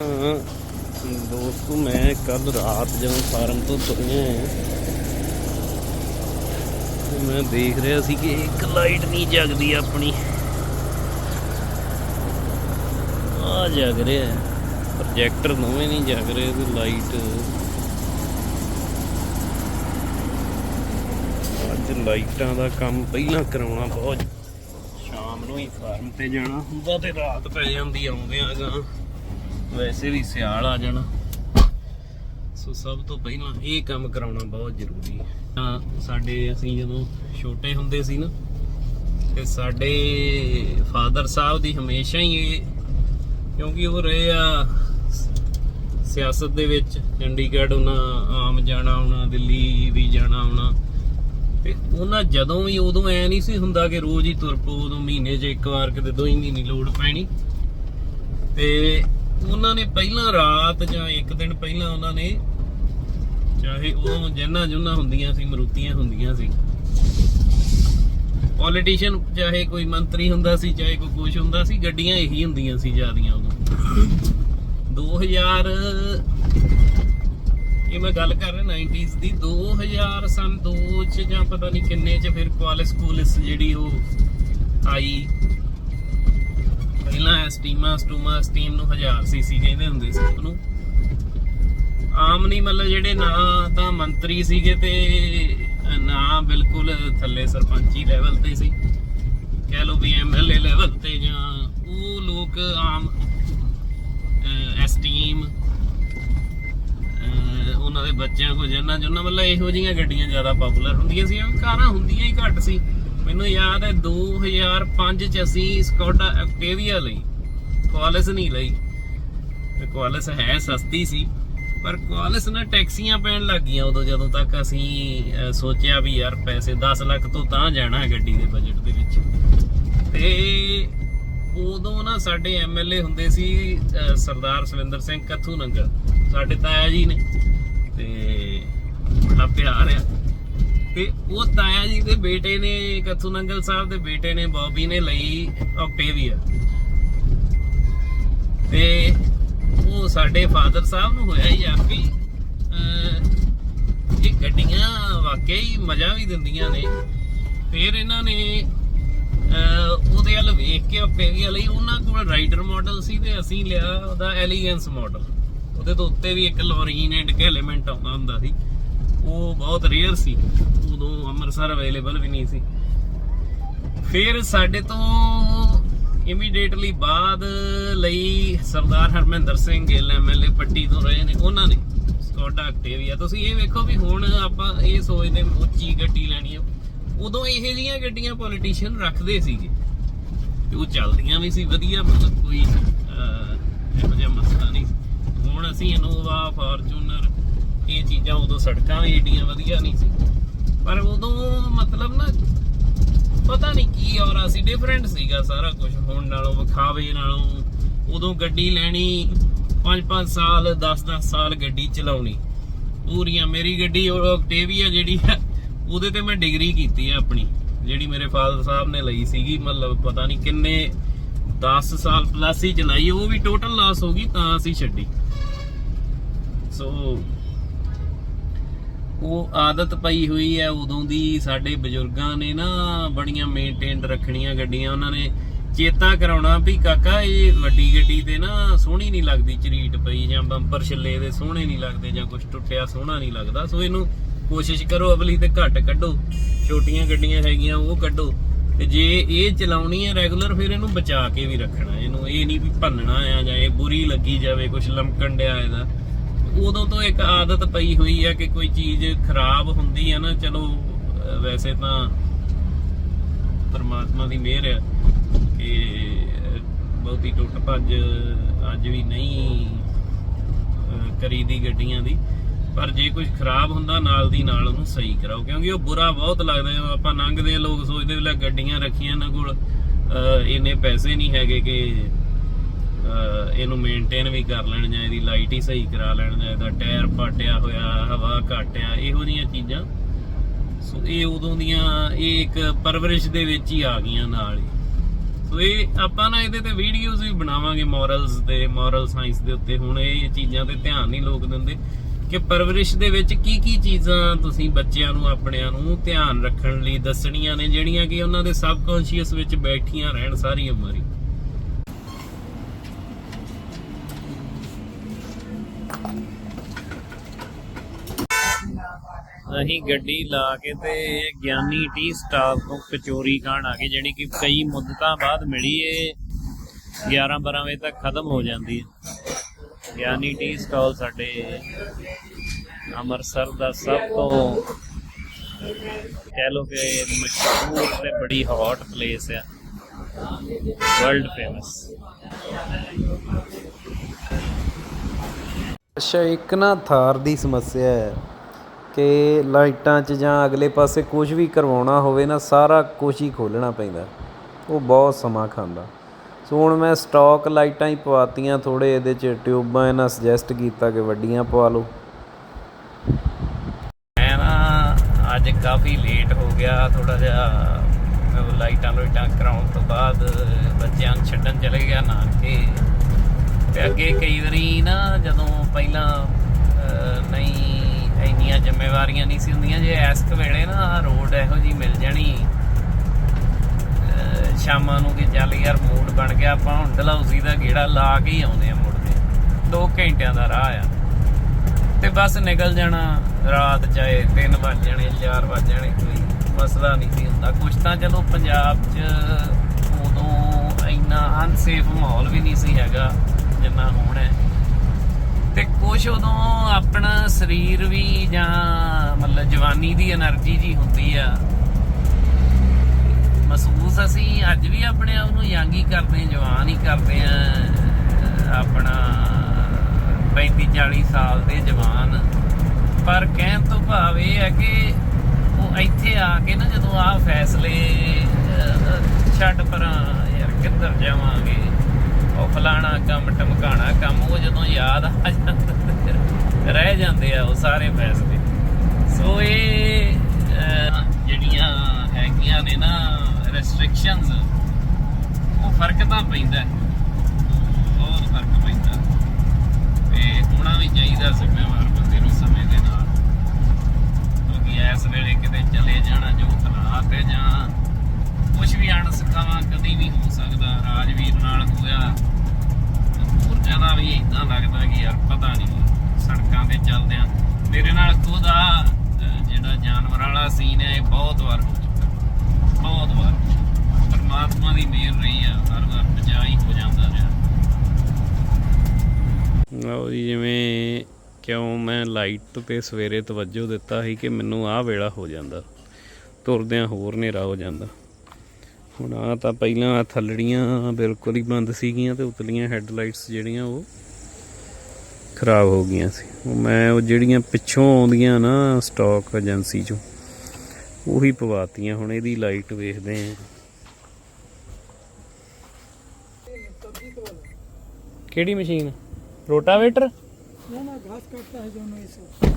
ਹਾਂ, ਦੋਸਤੋ ਮੈਂ ਕੱਲ ਰਾਤ ਜਦੋਂ ਫਾਰਮ ਤੋਂ ਤੁਰਿਆ ਆ ਤੇ ਮੈਂ ਦੇਖ ਰਿਹਾ ਸੀ ਕਿ ਇੱਕ ਲਾਈਟ ਨਹੀਂ ਜਗਦੀ ਆਪਣੀ। ਆ ਜਗ ਰਿਹਾ ਪ੍ਰੋਜੈਕਟਰ ਨਵੇਂ ਨਹੀਂ ਜਗ ਰਹੇ ਤੇ ਲਾਈਟ। ਅੱਜ ਲਾਈਟਾਂ ਦਾ ਕੰਮ ਪਹਿਲਾਂ ਕਰਾਉਣਾ ਬਹੁਤ ਸ਼ਾਮ ਨੂੰ ਹੀ ਫਾਰਮ ਤੇ ਜਾਣਾ ਹੁੰਦਾ ਤੇ ਰਾਤ ਪੈ ਜਾਂਦੀ ਆਉਂਦੇ ਆਗਾ ਵੈਸੇ ਵੀ ਸਿਆਲ ਆ ਜਾਣਾ। ਸੋ ਸਭ ਤੋਂ ਪਹਿਲਾਂ ਇਹ ਕੰਮ ਕਰਾਉਣਾ ਬਹੁਤ ਜ਼ਰੂਰੀ ਹੈ। ਤਾਂ ਸਾਡੇ ਅਸੀਂ ਜਦੋਂ ਛੋਟੇ ਹੁੰਦੇ ਸੀ ਨਾ, ਤੇ ਸਾਡੇ ਫਾਦਰ ਸਾਹਿਬ ਦੀ ਹਮੇਸ਼ਾ ਹੀ ਇਹ, ਕਿਉਂਕਿ ਉਹ ਰਹੇ ਆ ਸਿਆਸਤ ਦੇ ਵਿੱਚ, ਚੰਡੀਗੜ੍ਹ ਉਹਨਾਂ ਆਮ ਜਾਣਾ ਆਉਣਾ ਦਿੱਲੀ ਵੀ ਜਾਣਾ ਆਉਣਾ ਤੇ ਉਹਨਾਂ ਜਦੋਂ ਵੀ ਉਦੋਂ ਐ ਨਹੀਂ ਸੀ ਹੁੰਦਾ ਕਿ ਰੋਜ਼ ਹੀ ਤੁਰ ਪਓ ਉਦੋਂ ਮਹੀਨੇ 'ਚ ਇੱਕ ਵਾਰ ਕਿਤੇ ਦੋ ਹੀ ਮਹੀਨੇ ਲੋੜ ਪੈਣੀ। ਤੇ ਉਹਨਾਂ ਨੇ ਪਹਿਲਾਂ ਰਾਤ ਜਾਂ ਇੱਕ ਦਿਨ ਪਹਿਲਾਂ ਉਹਨਾਂ ਨੇ ਚਾਹੇ ਉਹ ਜੰਨਾ ਜੁਨਾ ਹੁੰਦੀਆਂ ਸੀ, ਮਰੂਤੀਆਂ ਹੁੰਦੀਆਂ ਸੀ। ਪੋਲੀਟੀਸ਼ੀਅਨ ਚਾਹੇ ਕੋਈ ਮੰਤਰੀ ਹੁੰਦਾ ਸੀ, ਚਾਹੇ ਕੋਈ ਕੁਛ ਹੁੰਦਾ ਸੀ, ਗੱਡੀਆਂ ਇਹੀ ਹੁੰਦੀਆਂ ਸੀ ਜਿਆਦੀਆਂ ਉਦੋਂ। 2000 ਇਹ ਮੈਂ ਗੱਲ ਕਰ ਰਿਹਾ 90s ਦੀ 2000 ਸਨ 2 ਚ ਜਾਂ ਪਤਾ ਨਹੀਂ ਕਿੰਨੇ ਚ ਫਿਰ ਕਾਲਜ ਸਕੂਲਸ ਜਿਹੜੀ ਉਹ ਆਈ। ਸਟੀਮਾ ਸਟੂਮਾ ਸਟੀਮ ਨੂੰ 1000 ਸੀਸੀ ਕਹਿੰਦੇ ਹੁੰਦੇ ਸੀ ਉਹਨੂੰ ਆਮ ਨਹੀਂ, ਮਤਲਬ ਜਿਹੜੇ ਨਾ ਤਾਂ ਮੰਤਰੀ ਸੀਗੇ ਤੇ ਨਾ ਬਿਲਕੁਲ ਥੱਲੇ ਸਰਪੰਚੀ ਲੈਵਲ ਤੇ ਸੀ। ਕਹਿ ਲਓ ਵੀ ਐਮਐਲਏ ਲੈਵਲ ਤੇ ਜਾਂ ਉਹ ਲੋਕ ਆਮ ਐਸਟੀਮ ਉਹਨਾਂ ਦੇ ਬੱਚਿਆਂ ਕੋ ਜੰਨਾ ਜੁਨਾ ਮਤਲਬ ਇਹੋ ਜਿਹੀਆਂ ਗੱਡੀਆਂ ਜ਼ਿਆਦਾ ਪਪੂਲਰ ਹੁੰਦੀਆਂ ਸੀ ਕਾਰਾਂ ਹੁੰਦੀਆਂ ਹੀ ਘੱਟ ਸੀ। ਮੈਨੂੰ ਯਾਦ ਹੈ 2005 ਚ ਅਸੀਂ ਸਕੋਡਾ ਐਕਟੇਵੀਆ ਲਈ ਕੁਆਲਿਸ ਨਹੀਂ ਲਈ। ਕੁਆਲਿਸ ਹੈ, ਸਸਤੀ ਸੀ। ਪਰ ਕੁਆਲਿਸ ਨਾ ਟੈਕਸੀਆਂ ਪੈਣ ਲੱਗ ਗਈਆਂ ਉਦੋਂ ਜਦੋਂ ਤੱਕ ਅਸੀਂ ਸੋਚਿਆ ਵੀ ਯਾਰ ਪੈਸੇ 10 ਲੱਖ ਤੋਂ ਤਾਂ ਜਾਣਾ ਹੈ ਗੱਡੀ ਦੇ ਬਜਟ ਦੇ ਵਿੱਚ। ਤੇ ਉਦੋਂ ਨਾ ਸਾਡੇ ਐਮਐਲਏ ਹੁੰਦੇ ਸੀ ਸਰਦਾਰ ਸਵਿੰਦਰ ਸਿੰਘ ਕੱਥੂ ਨੰਗਲ। ਸਾਡੇ ਤਾਇਆ ਜੀ ਨੇ। ਤੇ ਬੜਾ ਪਿਆਰ ਆ। ਤੇ ਉਹ ਤਾਇਆ ਜੀ ਦੇ ਬੇਟੇ ਨੇ, ਕੱਥੂ ਨੰਗਲ ਸਾਹਿਬ ਦੇ ਬੇਟੇ ਨੇ, ਬੌਬੀ ਨੇ ਲਈ ਆਕਟੇਵੀਆ ਤੇ ਉਹ ਸਾਡੇ ਫਾਦਰ ਸਾਹਿਬ ਨੂੰ ਹੋਇਆ ਹੀ ਆ ਵੀ ਅਹ, ਇਹ ਗੱਡੀਆਂ ਵਾਕਈ ਮਜ਼ਾ ਵੀ ਦਿੰਦੀਆਂ ਨੇ। ਫਿਰ ਇਹਨਾਂ ਨੇ ਉਹਦੇ ਵੱਲ ਵੇਖ ਕੇ ਆਕਟੇਵੀਆ ਲਈ। ਉਹਨਾਂ ਕੋਲ ਰਾਈਡਰ ਮਾਡਲ ਸੀ ਤੇ ਅਸੀਂ ਲਿਆ ਉਹਦਾ ਐਲੀਗੈਂਸ ਮਾਡਲ ਉਹਦੇ ਤੋਂ ਉੱਤੇ ਵੀ ਇੱਕ ਲੋਰੀਨ ਐਂਡ ਐਲੀਮੈਂਟ ਆਉਂਦਾ ਹੁੰਦਾ ਸੀ। ਉਹ ਬਹੁਤ ਰੇਅਰ ਸੀ। ਉਦੋਂ ਅੰਮ੍ਰਿਤਸਰ ਅਵੇਲੇਬਲ ਵੀ ਨਹੀਂ ਸੀ। ਫਿਰ ਸਾਡੇ ਤੋਂ ਇਮੀਡੀਏਟਲੀ ਬਾਅਦ ਲਈ ਸਰਦਾਰ ਹਰਮਿੰਦਰ ਸਿੰਘ ਗਿੱਲ ਐਮਐਲਏ ਪੱਟੀ ਤੋਂ ਰਹੇ ਨੇ ਉਹਨਾਂ ਨੇ। ਸਕੋਡਾ ਐਕਟਿਵੀਆ ਤੁਸੀਂ ਇਹ ਵੇਖੋ ਵੀ ਹੁਣ ਆਪਾਂ ਇਹ ਸੋਚਦੇ ਉੱਚੀ ਗੱਡੀ ਲੈਣੀ ਆ। ਉਦੋਂ ਇਹੋ ਜਿਹੀਆਂ ਗੱਡੀਆਂ ਪੋਲੀਟੀਸ਼ੀਅਨ ਰੱਖਦੇ ਸੀਗੇ। ਤੇ ਉਹ ਚੱਲਦੀਆਂ ਵੀ ਸੀ, ਵਧੀਆ, ਮਤਲਬ ਕੋਈ ਇਹੋ ਜਿਹਾ ਮਸਲਾ ਨਹੀਂ ਹੁਣ ਅਸੀਂ ਇਨੋਵਾ ਫਾਰਚੂਨਰ ਇਹ ਚੀਜ਼ਾਂ ਉਦੋਂ ਸੜਕਾਂ ਵੀ ਏਡੀਆਂ ਵਧੀਆ ਨਹੀਂ ਸੀ। ਪਰ ਉਦੋਂ ਮਤਲਬ ਨਾ ਪਤਾ ਨਹੀਂ ਕੀ ਔਰਾ ਸੀ ਡਿਫਰੈਂਟ ਸੀਗਾ ਸਾਰਾ ਕੁਝ ਹੁਣ ਨਾਲੋਂ ਵਿਖਾਵੇ ਨਾਲੋਂ ਉਦੋਂ ਗੱਡੀ ਲੈਣੀ 5-5 ਸਾਲ 10-10 ਸਾਲ ਗੱਡੀ ਚਲਾਉਣੀ। ਪੂਰੀਆਂ ਮੇਰੀ ਗੱਡੀ ਆਕਟੇਵੀਆ ਜਿਹੜੀ ਹੈ ਉਹਦੇ ਤੇ ਮੈਂ ਡਿਗਰੀ ਕੀਤੀ ਹੈ ਆਪਣੀ, ਜਿਹੜੀ ਮੇਰੇ ਫਾਦਰ ਸਾਹਿਬ ਨੇ ਲਈ ਸੀਗੀ। ਮਤਲਬ ਪਤਾ ਨਹੀਂ ਕਿੰਨੇ 10 ਸਾਲ ਪਲੱਸ ਹੀ ਚਲਾਈ। ਉਹ ਵੀ ਟੋਟਲ ਲਾਸ ਹੋ ਗਈ ਤਾਂ ਅਸੀਂ ਛੱਡੀ। ਸੋ ਉਹ ਆਦਤ ਪਈ ਹੋਈ ਹੈ ਉਦੋਂ ਦੀ ਸਾਡੇ ਬਜ਼ੁਰਗਾਂ ਨੇ ਨਾ ਬੜੀਆਂ ਮੇਨਟੇਨਡ ਰੱਖਣੀਆਂ ਗੱਡੀਆਂ, ਉਹਨਾਂ ਨੇ ਚੇਤਾ ਕਰਾਉਣਾ ਵੀ ਕਾਕਾ ਇਹ ਵੱਡੀ ਗੱਡੀ ਤੇ ਨਾ ਸੋਹਣੀ ਨਹੀਂ ਲੱਗਦੀ ਚਰੀਟ ਪਈ ਜਾਂ ਬੰਪਰ ਛੱਲੇ ਦੇ ਸੋਹਣੇ ਨਹੀਂ ਲੱਗਦੇ ਜਾਂ ਕੁਝ ਟੁੱਟਿਆ ਸੋਹਣਾ ਨਹੀਂ ਲੱਗਦਾ, ਸੋ ਇਹਨੂੰ ਕੋਸ਼ਿਸ਼ ਕਰੋ ਅਵਲੀ ਤੇ ਘੱਟ ਕੱਢੋ, ਛੋਟੀਆਂ ਗੱਡੀਆਂ ਹੈਗੀਆਂ ਉਹ ਕੱਢੋ, ਤੇ ਜੇ ਇਹ ਚਲਾਉਣੀ ਹੈ ਰੈਗੂਲਰ ਫਿਰ ਇਹਨੂੰ ਬਚਾ ਕੇ ਵੀ ਰੱਖਣਾ, ਇਹਨੂੰ ਇਹ ਨਹੀਂ ਵੀ ਭੰਨਣਾ ਆ ਜਾਂ ਇਹ ਬੁਰੀ ਲੱਗੀ ਜਾਵੇ ਕੁਝ ਲਮਕਣ ਡਿਆ ਇਹਦਾ। ਉਦੋਂ ਤੋਂ ਇੱਕ ਆਦਤ ਪਈ ਹੋਈ ਹੈ ਕਿ ਕੋਈ ਚੀਜ਼ ਖਰਾਬ ਹੁੰਦੀ ਹੈ ਨਾ, ਚਲੋ, ਵੈਸੇ ਤਾਂ ਪਰਮਾਤਮਾ ਦੀ ਮਿਹਰ ਹੈ ਕਿ ਬਹੁਤੀ ਟੁੱਟ ਭੱਜ ਅੱਜ ਵੀ ਨਹੀਂ, ਅਹ, ਕਰੀਦੀ ਗੱਡੀਆਂ ਦੀ। ਪਰ ਜੇ ਕੁਝ ਖਰਾਬ ਹੁੰਦਾ, ਨਾਲ ਦੀ ਨਾਲ ਉਹਨੂੰ ਸਹੀ ਕਰਾਓ, ਕਿਉਂਕਿ ਉਹ ਬੁਰਾ ਬਹੁਤ ਲੱਗਦਾ ਜਦੋਂ ਆਪਾਂ ਲੰਘਦੇ ਆ, ਲੋਕ ਸੋਚਦੇ ਵੀ ਲੈ ਗੱਡੀਆਂ ਰੱਖੀਆਂ ਇਹਨਾਂ ਕੋਲ, ਅਹ, ਇੰਨੇ ਪੈਸੇ ਨਹੀਂ ਹੈਗੇ ਕਿ ਇਹਨੂੰ ਮੇਨਟੇਨ ਵੀ ਕਰ ਲੈਣ ਜਾਂ ਇਹਦੀ ਲਾਈਟ ਹੀ ਸਹੀ ਕਰਾ ਲੈਣ, ਜਾਂ ਇਹਦਾ ਟਾਇਰ ਪਾਟਿਆ ਹੋਇਆ, ਹਵਾ ਘੱਟ ਇਹੋ ਜਿਹੀਆਂ ਚੀਜ਼ਾਂ। ਸੋ ਇਹ ਉਦੋਂ ਦੀਆਂ, ਇਹ ਇੱਕ ਪਰਵਰਿਸ਼ ਦੇ ਵਿੱਚ ਹੀ ਆ ਗਈਆਂ ਨਾਲ ਹੀ। ਸੋ ਇਹ ਆਪਾਂ ਨਾ ਇਹਦੇ ਤੇ ਵੀਡੀਓਜ਼ ਵੀ ਬਣਾਵਾਂਗੇ ਮੋਰਲਸ ਤੇ ਮੋਰਲ ਸਾਇੰਸ ਦੇ ਉੱਤੇ। ਹੁਣ ਇਹ ਚੀਜ਼ਾਂ ਤੇ ਧਿਆਨ ਨਹੀਂ ਲੋਕ ਦਿੰਦੇ ਕਿ ਪਰਵਰਿਸ਼ ਦੇ ਵਿੱਚ ਕੀ ਕੀ ਚੀਜ਼ਾਂ ਤੁਸੀਂ ਬੱਚਿਆਂ ਨੂੰ, ਆਪਣਿਆਂ ਨੂੰ ਧਿਆਨ ਰੱਖਣ ਲਈ ਦੱਸਣੀਆਂ ਨੇ, ਜਿਹੜੀਆਂ ਕਿ ਉਹਨਾਂ ਦੇ ਸਬਕੌਂਸ਼ੀਅਸ ਵਿੱਚ ਬੈਠੀਆਂ ਰਹਿਣ ਸਾਰੀ ਉਮਰ ਹੀ। ਅਸੀਂ ਗੱਡੀ ਲਾ ਕੇ ਤੇ ਗਿਆਨੀ ਟੀ ਸਟਾਲ ਤੋਂ ਕਚੋਰੀ ਖਾਣ ਆ ਗਏ, ਜਿਹੜੀ ਕਿ ਕਈ ਮੁੱਦਤਾਂ ਬਾਅਦ ਮਿਲੀ ਏ। 11 12 ਵਜੇ ਤੱਕ ਖਤਮ ਹੋ ਜਾਂਦੀ ਹੈ ਗਿਆਨੀ ਟੀ ਸਟਾਲ ਸਾਡੇ ਅੰਮ੍ਰਿਤਸਰ ਦਾ ਸਭ ਤੋਂ ਕਹਿ ਲੋ ਕਿ ਮਸ਼ਹੂਰ ਤੇ ਬੜੀ ਹੌਟ ਪਲੇਸ ਆ। ਵਰਲਡ ਫੇਮਸ ਅੱਛਾ, ਇੱਕ ਨਾ ਥਾਰ ਦੀ ਸਮੱਸਿਆ ਹੈ। ਕਿ ਲਾਈਟਾਂ 'ਚ ਜਾਂ ਅਗਲੇ ਪਾਸੇ ਕੁਝ ਵੀ ਕਰਵਾਉਣਾ ਹੋਵੇ ਨਾ, ਸਾਰਾ ਕੁਝ ਹੀ ਖੋਲ੍ਹਣਾ ਪੈਂਦਾ। ਉਹ ਬਹੁਤ ਸਮਾਂ ਖਾਂਦਾ। ਸੋ ਹੁਣ ਮੈਂ ਸਟੋਕ ਲਾਈਟਾਂ ਹੀ ਪਵਾਤੀਆਂ ਥੋੜ੍ਹੇ, ਇਹਦੇ 'ਚ ਟਿਊਬਾਂ ਇਹਨਾਂ ਸੁਜੈਸਟ ਕੀਤਾ ਕਿ ਵੱਡੀਆਂ ਪਵਾ ਲਓ। ਮੈਂ ਨਾ ਅੱਜ ਕਾਫੀ ਲੇਟ ਹੋ ਗਿਆ ਥੋੜਾ ਜਿਹਾ ਉਹ ਲਾਈਟਾਂ ਲੋਈਟਾਂ ਕਰਾਉਣ ਤੋਂ ਬਾਅਦ ਬੱਚਿਆਂ ਨੂੰ ਛੱਡਣ ਚਲੇ ਗਿਆ ਨਾ ਕਿ ਤੇ ਅੱਗੇ ਕਈ ਵਾਰੀ ਨਾ ਜਦੋਂ ਪਹਿਲਾਂ ਨਹੀਂ ਇੰਨੀਆਂ ਜ਼ਿੰਮੇਵਾਰੀਆਂ ਨਹੀਂ ਸੀ ਹੁੰਦੀਆਂ, ਜੇ ਇਸ ਵੇਲੇ ਨਾ ਰੋਡ ਇਹੋ ਜੀ ਮਿਲ ਜਾਣੀ ਸ਼ਾਮਾਂ ਨੂੰ ਕਿ ਚੱਲ ਯਾਰ ਮੂਡ ਬਣ ਗਿਆ, ਆਪਾਂ ਹੁਣ ਡਲਹੌਜ਼ੀ ਦਾ ਗੇੜਾ ਲਾ ਕੇ ਹੀ ਆਉਂਦੇ ਆ ਮੁੜਦੇ 2 ਘੰਟਿਆਂ ਦਾ ਰਾਹ ਆ। ਤੇ ਬਸ ਨਿਕਲ ਜਾਣਾ, ਰਾਤ ਚਾਹੇ 3 ਵੱਜ ਜਾਣੇ 4 ਵੱਜ ਜਾਣੇ, ਕੋਈ ਮਸਲਾ ਨਹੀਂ ਸੀ ਹੁੰਦਾ। ਕੁਛ ਤਾਂ ਚਲੋ ਪੰਜਾਬ 'ਚ ਉਦੋਂ ਇੰਨਾ ਅਨਸੇਫ ਮਾਹੌਲ ਵੀ ਨਹੀਂ ਸੀ ਹੈਗਾ, ਜਿੰਨਾ ਹੁਣ ਹੈ। ਤੇ ਕੁਝ ਉਦੋਂ ਆਪਣਾ ਸਰੀਰ ਵੀ ਜਾਂ ਮਤਲਬ ਜਵਾਨੀ ਦੀ એનર્ਜੀ ਜੀ ਹੁੰਦੀ ਆ। ਮਹਿਸੂਸ ਅਸੀਂ ਅੱਜ ਵੀ ਆਪਣੇ ਆਪ ਨੂੰ ਯੰਗ ਹੀ ਕਰਦੇ ਆ ਜਵਾਨ ਹੀ ਕਰਦੇ ਆ ਆਪਣਾ 35 40 ਸਾਲ ਦੇ ਜਵਾਨ। ਪਰ ਕਹਿਣ ਤੋਂ ਭਾਵ ਇਹ ਹੈ ਕਿ ਉਹ ਇੱਥੇ ਆ ਕੇ ਨਾ ਜਦੋਂ ਆ ਫੈਸਲੇ ਛੱਡ ਪਰਾਂ ਯਾਰ ਕਿੱਧਰ ਜਾਵਾਂਗੇ? ਉਹ ਫਲਾਣਾ ਕੰਮ, ਟਮਕਾਣਾ ਕੰਮ, ਉਹ ਜਦੋਂ ਯਾਦ ਆ ਜਾਂਦਾ, ਰਹਿ ਜਾਂਦੇ ਆ ਉਹ ਸਾਰੇ ਫੈਸਲੇ ਸੋ ਇਹ ਜਿਹੜੀਆਂ ਹੈਗੀਆਂ ਨੇ ਨਾ ਰੈਸਟ੍ਰਿਕਸ਼ਨਸ ਉਹ ਫ਼ਰਕ ਤਾਂ ਪੈਂਦਾ ਹੈ। ਬਹੁਤ ਫ਼ਰਕ ਪੈਂਦਾ ਤੇ ਹੋਣਾ ਵੀ ਚਾਹੀਦਾ ਜ਼ਿੰਮੇਵਾਰ ਬੰਦੇ ਨੂੰ ਸਮੇਂ ਦੇ ਨਾਲ ਕਿਉਂਕਿ ਇਸ ਵੇਲੇ ਕਿਤੇ ਚਲੇ ਜਾਣਾ ਜੋ ਹਾਲਾਤ ਹੈ ਜਾਂ ਕੁਝ ਵੀ ਕਦੀ ਵੀ ਹੋ ਸਕਦਾ, ਰਾਜਵੀਰ ਨਾਲ ਹੋਇਆ ਹੋਰ ਜ਼ਿਆਦਾ ਵੀ ਇਦਾਂ ਲੱਗਦਾ ਕਿ ਯਾਰ ਪਤਾ ਨਹੀਂ ਸੜਕਾਂ ਤੇ ਚੱਲਦਿਆਂ। ਮੇਰੇ ਨਾਲ ਖੁਦ ਆ ਜਿਹੜਾ ਜਾਨਵਰ ਵਾਲਾ ਸੀਨ ਹੈ, ਇਹ ਬਹੁਤ ਵਾਰ ਹੋ ਚੁੱਕਾ। ਬਹੁਤ ਵਾਰ ਪਰਮਾਤਮਾ ਦੀ ਮਿਹਰ ਰਹੀ ਆ, ਹਰ ਵਾਰ ਬਚਾ ਹੋ ਜਾਂਦਾ ਰਿਹਾ। ਲਓ ਜੀ, ਜਿਵੇਂ ਕਿਉਂ ਮੈਂ ਲਾਈਟ ਤੇ ਸਵੇਰੇ ਤਵੱਜੋ ਦਿੱਤਾ ਸੀ ਕਿ ਮੈਨੂੰ ਆਹ ਵੇਲਾ ਹੋ ਜਾਂਦਾ। ਤੁਰਦਿਆਂ ਹੋਰ ਹਨੇਰਾ ਹੋ ਜਾਂਦਾ। ਹੁਣ ਆ ਤਾਂ ਪਹਿਲਾਂ ਆਹ ਥੱਲੜੀਆਂ ਬਿਲਕੁਲ ਹੀ ਬੰਦ ਸੀਗੀਆਂ ਤੇ ਉਤਲੀਆਂ ਹੈੱਡਲਾਈਟਸ ਜਿਹੜੀਆਂ ਉਹ ਖਰਾਬ ਹੋ ਗਈਆਂ ਸੀ ਉਹ ਮੈਂ ਉਹ ਜਿਹੜੀਆਂ ਪਿੱਛੋਂ ਆਉਂਦੀਆਂ ਨਾ ਸਟਾਕ ਏਜੰਸੀ ਚੋਂ ਉਹੀ ਪਵਾਤੀਆਂ ਹੁਣ ਇਹਦੀ ਲਾਈਟ ਵੇਖਦੇ ਆਂ ਕਿਹੜੀ ਮਸ਼ੀਨ ਰੋਟਾਵੇਟਰ ना ना घास काटता है दोनों इसको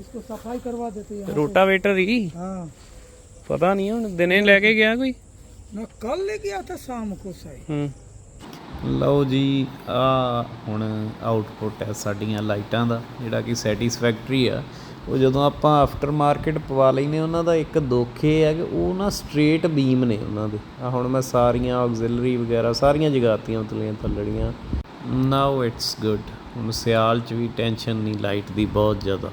इसको सफाई करवा देते हैं यहाँ ਰੋਟਾਵੇਟਰ ਹੀ से। हाँ ਪਤਾ ਨਹੀਂ ਹੁਣ ਦਿਨੇ ਲੈ ਕੇ ਗਿਆ ਕੋਈ ਨਾ ਕੱਲ ਲੈ ਗਿਆ ਤਾਂ ਸ਼ਾਮ ਕੋ ਸਾਈ ਹੂੰ। ਲਓ ਜੀ, ਆ ਹੁਣ ਆਊਟਪੁੱਟ ਹੈ ਸਾਡੀਆਂ ਲਾਈਟਾਂ ਦਾ, ਜਿਹੜਾ ਕਿ ਸੈਟੀਸਫੈਕਟਰੀ ਆ। ਉਹ ਜਦੋਂ ਆਪਾਂ ਆਫਟਰ ਮਾਰਕੀਟ ਪਵਾ ਲੈਨੇ, ਉਹਨਾਂ ਦਾ ਇੱਕ ਦੋਖੇ ਹੈ ਕਿ ਉਹ ਨਾ ਸਟ੍ਰੇਟ ਬੀਮ ਨੇ ਉਹਨਾਂ ਦੇ। ਆ ਹੁਣ ਮੈਂ ਸਾਰੀਆਂ ਆਕਸਿਲਰੀ ਵਗੈਰਾ ਸਾਰੀਆਂ ਜਗਾਤੀਆਂ ਉਤਲੀਆਂ ਥੱਲੜੀਆਂ। ਨਾਓ ਇਟਸ ਗੁੱਡ ਹੁਣ ਸਿਆਲ 'ਚ ਵੀ ਟੈਨਸ਼ਨ ਨਹੀਂ ਲਾਈਟ ਦੀ ਬਹੁਤ ਜ਼ਿਆਦਾ।